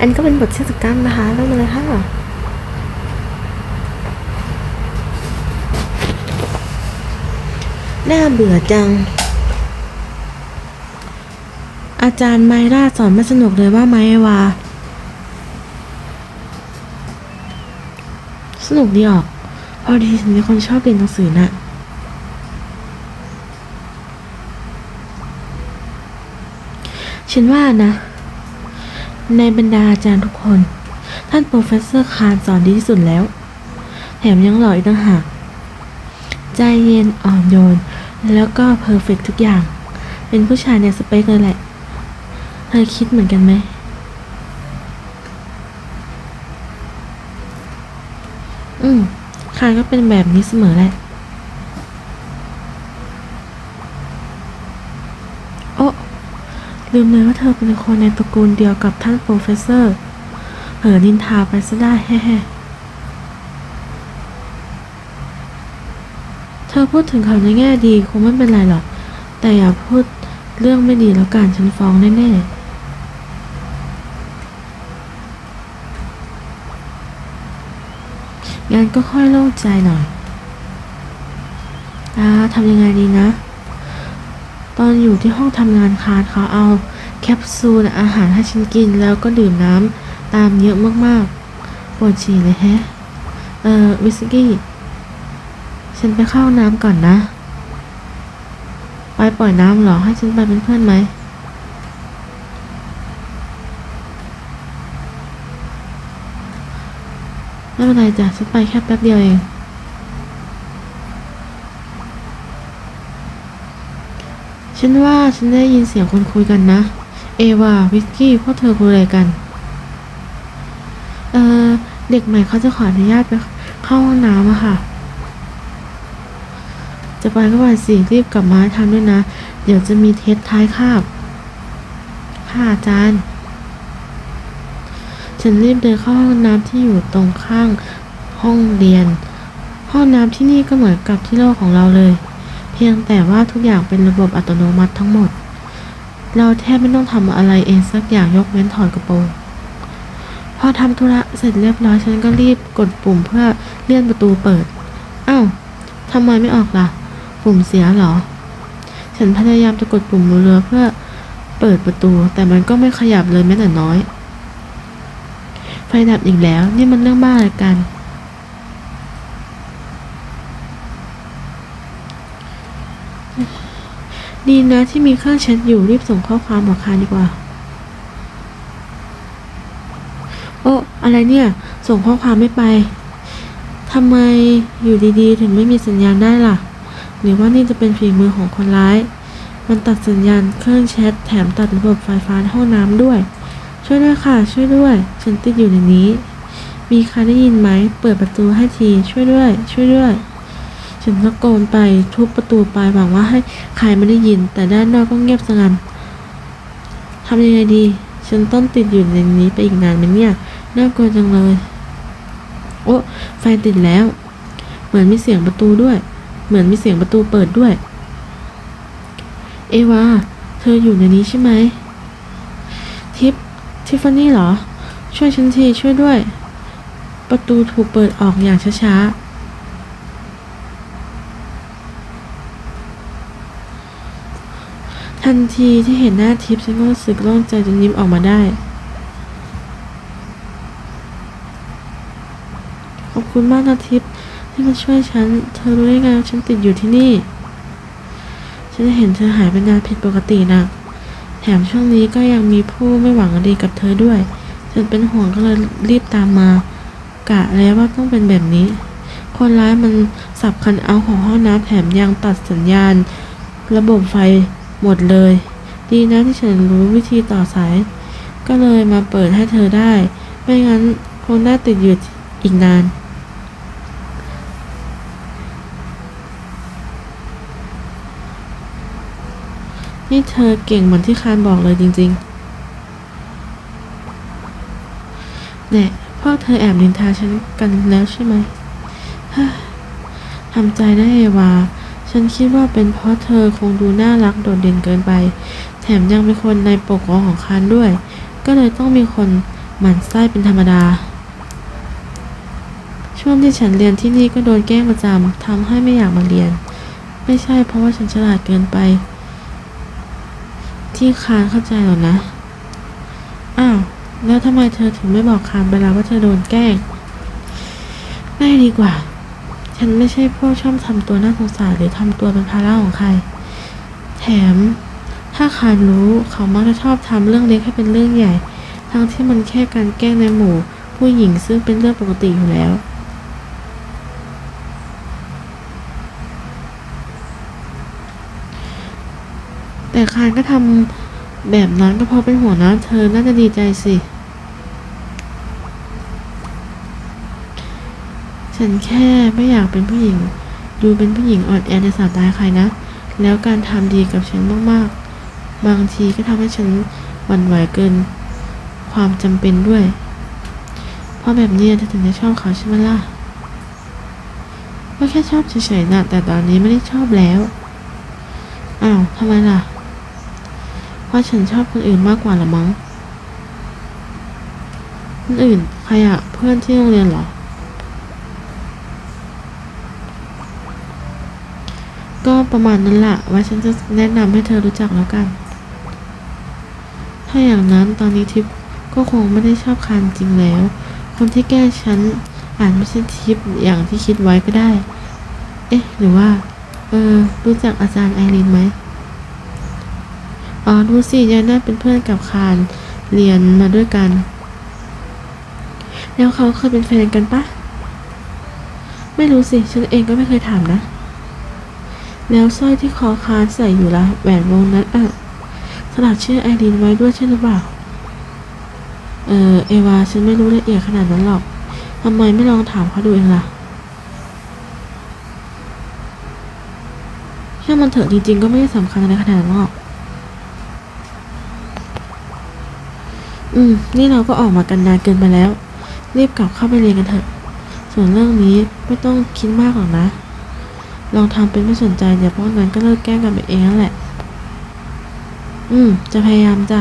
อันก็เป็นบทเทศกาลนะคะเริ่มเลยค่ะน่าเบื่อจัง อาจารย์ไมราสอนไม่สนุกเลยว่าไหมวาสนุกดีออก พอดีฉันเป็นคนชอบเรียนหนังสือน่ะฉันว่านะ ในบรรดาอาจารย์ทุกคน ท่านโปรเฟสเซอร์คารสอนดีที่สุดแล้ว แถมยังหล่ออีกต่างหาก ใจเย็นอ่อนโยน แล้วก็เพอร์เฟกทุกอย่าง เป็นผู้ชายในสเปคเลยแหละ เธอคิดเหมือนกันไหม อืมคารก็เป็นแบบนี้เสมอแหละ โอ้ ลืมเลยว่าเธอเป็นคนในตระกูลเดียวกับท่านโปรเฟสเซอร์เผลอนินทาไปซะได้แฮ่เธอพูดถึงเขาในแง่ดีคงไม่เป็นไรหรอก แต่อย่าพูดเรื่องไม่ดีแล้วกันฉันฟ้องแน่ๆงั้นก็ค่อยโล่งใจหน่อยอ่าทำยังไงดีนะ ตอนอยู่ที่ห้องทำงานคาร์ดเขาเอาแคปซูลอาหารให้ฉันกินแล้วก็ดื่มน้ำตามเยอะมากๆ ปวดฉี่เลยแฮะ เอ่อ วิสกี้ ฉันไปเข้าน้ำก่อนนะ ไปปล่อยน้ำหรอ ให้ฉันไปเป็นเพื่อนไหมไม่เป็นไรจ้ะฉันไปแค่แป๊บเดียวเอง ฉันว่าฉันได้ยินเสียงคนคุยกันนะ เอวาวิสกี้พวกเธอคุยอะไรกัน เออเด็กใหม่เขาจะขออนุญาตไปเข้าห้องน้ำอะค่ะ จะไปก็ไปสิรีบกลับมาทันด้วยนะ เดี๋ยวจะมีเทสท้ายคาบ ค่ะอาจารย์ ฉันรีบเดินเข้าห้องน้ำที่อยู่ตรงข้างห้องเรียน ห้องน้ำที่นี่ก็เหมือนกับที่โลกของเราเลย พียงแต่ว่าทุกอย่างเป็นระบบอัตโนมัติทั้งหมด เราแทบไม่ต้องทำอะไรเองสักอย่างยกเว้นถอดกระโปรง พอทำธุระเสร็จเรียบร้อยฉันก็รีบกดปุ่มเพื่อเลื่อนประตูเปิด อ้าวทำไมไม่ออกล่ะ ปุ่มเสียเหรอ ฉันพยายามจะกดปุ่มเรือเพื่อเปิดประตู แต่มันก็ไม่ขยับเลยแม้แต่น้อย ไฟดับอีกแล้ว นี่มันเรื่องบ้าอะไรกัน ดีนะที่มีเครื่องแชทอยู่รีบส่งข้อความบอกคานดีกว่า โอ้อะไรเนี่ย ส่งข้อความไม่ไปทำไมอยู่ดีๆ ถึงไม่มีสัญญาณได้ล่ะ หรือว่านี่จะเป็นฝีมือของคนร้าย มันตัดสัญญาณเครื่องแชทแถมตัดระบบไฟฟ้าห้องน้ำด้วย ช่วยด้วยค่ะ ช่วยด้วย ฉันติดอยู่ในนี้ มีใครได้ยินไหม เปิดประตูให้ที ช่วยด้วย ช่วยด้วย ฉันตะโกนไปทุบประตูไปหวังว่าให้ใครไม่ได้ยิน แต่ด้านนอกก็เงียบสงันทำยังไงดี ฉันต้องติดอยู่ในนี้ไปอีกนานไหมเนี่ย น่ากลัวจังเลย โอ้ไฟติดแล้ว เหมือนมีเสียงประตูด้วย เหมือนมีเสียงประตูเปิดด้วย เอวา เธออยู่ในนี้ใช่ไหม ทิป ทิฟฟานี่เหรอ ช่วยฉันทีช่วยด้วย ประตูถูกเปิดออกอย่างช้าๆ ทันทีที่เห็นหน้าทิปฉันก็รู้สึกโล่งใจจนยิ้มออกมาได้ ขอบคุณมากนะทิปที่มาช่วยฉัน เธอรู้ได้ไงว่าฉันติดอยู่ที่นี่ ฉันเห็นเธอหายไปนานผิดปกตินะแถมช่วงนี้ก็ยังมีผู้ไม่หวังดีกับเธอด้วย ฉันเป็นห่วงก็เลยรีบตามมา กะแล้วว่าต้องเป็นแบบนี้ คนร้ายมันสับคันเอาของห้องน้ำแถมยังตัดสัญญาณ ระบบไฟ หมดเลย ดีนะที่ฉันรู้วิธีต่อสาย ก็เลยมาเปิดให้เธอได้ ไม่งั้นคงน่าติดอยู่อีกนาน นี่เธอเก่งเหมือนที่คานบอกเลยจริง ๆ เนี่ยพวกเธอแอบนินทาฉันกันแล้วใช่ไหมฮ้ยทำใจได้เอวา ฉันคิดว่าเป็นเพราะเธอคงดูน่ารักโดดเด่นเกินไป แถมยังเป็นคนในปกครองของคานด้วย ก็เลยต้องมีคนหมั่นไส้เป็นธรรมดา ช่วงที่ฉันเรียนที่นี่ก็โดนแกล้งประจำทำให้ไม่อยากมาเรียน ไม่ใช่เพราะว่าฉันฉลาดเกินไป ที่คานเข้าใจหรอนะ อ้าว แล้วทำไมเธอถึงไม่บอกคานไปแล้วว่าเธอโดนแกล้งไม่ดีกว่า ฉันไม่ใช่พวกชอบทำตัวน่าสงสารหรือทำตัวเป็นภาระของใคร แถม ถ้าคารู้เขามักจะชอบทำเรื่องเล็กให้เป็นเรื่องใหญ่ ทั้งที่มันแค่การแกล้งในหมู่ ผู้หญิงซึ่งเป็นเรื่องปกติอยู่แล้วแต่คานก็ทำแบบนั้นก็เพราะเป็นหัวหน้าเธอน่าจะดีใจสิ ฉันแค่ไม่อยากเป็นผู้หญิง ดูเป็นผู้หญิงอ่อนแอในสายตาใครนะ แล้วการทำดีกับฉันมากๆ บางทีก็ทำให้ฉันหวั่นไหวเกิน ความจำเป็นด้วย เพราะแบบนี้เธอถึงจะชอบเขาใช่ไหมล่ะก็แค่ชอบเฉยๆนะแต่ตอนนี้ไม่ได้ชอบแล้ว อ้าวทำไมล่ะ เพราะฉันชอบคนอื่นมากกว่าละมั้งคนอื่นใครอะเพื่อนที่โรงเรียนเหรอ ก็ประมาณนั้นแหละว่าฉันจะแนะนำให้เธอรู้จักแล้วกัน ถ้าอย่างนั้นตอนนี้ทิพย์ก็คงไม่ได้ชอบคานจริงแล้ว คนที่แก้ฉันอาจไม่ใช่ทิพย์อย่างที่คิดไว้ก็ได้ เอ๊ะ หรือว่า เออ รู้จักอาจารย์ไอรินไหมอ๋อดูสิยายน่าเป็นเพื่อนกับคานเรียนมาด้วยกัน แล้วเขาเคยเป็นแฟนกันปะไม่รู้สิ ฉันเองก็ไม่เคยถามนะ แล้วสร้อยที่คอคานใส่อยู่ละแหวนวงนั้นอะสลักชื่อไอรินไว้ด้วยใช่หรือเปล่า เออเอวาฉันไม่รู้ละเอียดขนาดนั้นหรอกทำไมไม่ลองถามเขาดูเองล่ะแค่มันเถอะจริงๆก็ไม่ได้สำคัญอะไรขนาดนั้นหรอก อืม นี่เราก็ออกมากันนานเกินไปแล้ว รีบกลับเข้าไปเรียนกันเถอะ ส่วนเรื่องนี้ไม่ต้องคิดมากหรอกนะ ลองทำเป็นไม่สนใจเดี๋ยวพวกนั้นก็เลิกแกล้งกันไปเองนั่นแหละ อืม จะพยายามจ้ะ